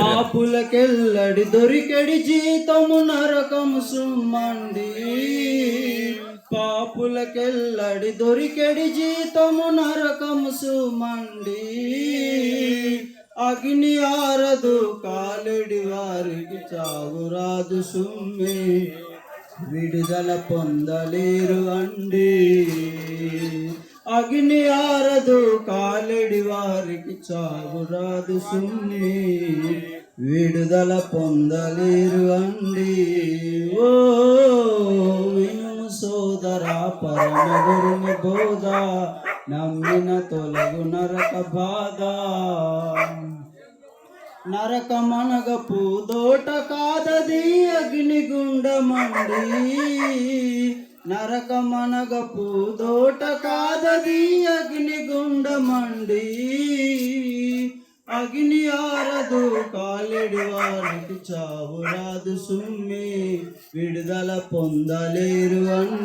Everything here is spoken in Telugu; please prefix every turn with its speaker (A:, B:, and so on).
A: పాపులకెల్లడి దొరికెడి జీతము నరకము సుమ్మండి. పాపులకెల్లడి దొరికెడి జీతము నరకము సుమండి అగ్ని ఆరదు కాలుడి వారికి చావురాదు సుమ్మి. విడుదల పొందలేరు అండి. అగ్ని ఆరదు కాలడి వారికి చావురాదు సున్ని. విడుదల పొందలేరు అండి. ఓ సోదరా పరమ గురుని బోధ నమ్మిన తొలగు నరక బాధ. నరకమనగ పూదోట కాదది అగ్నిగుండమండి నరకమనగ పూదోట కాదది అగ్నిగుండమండి అగ్ని ఆరదు కాలెడి వారికి చావు రాదు సుమ్మి విడుదల పొందలేరు అండి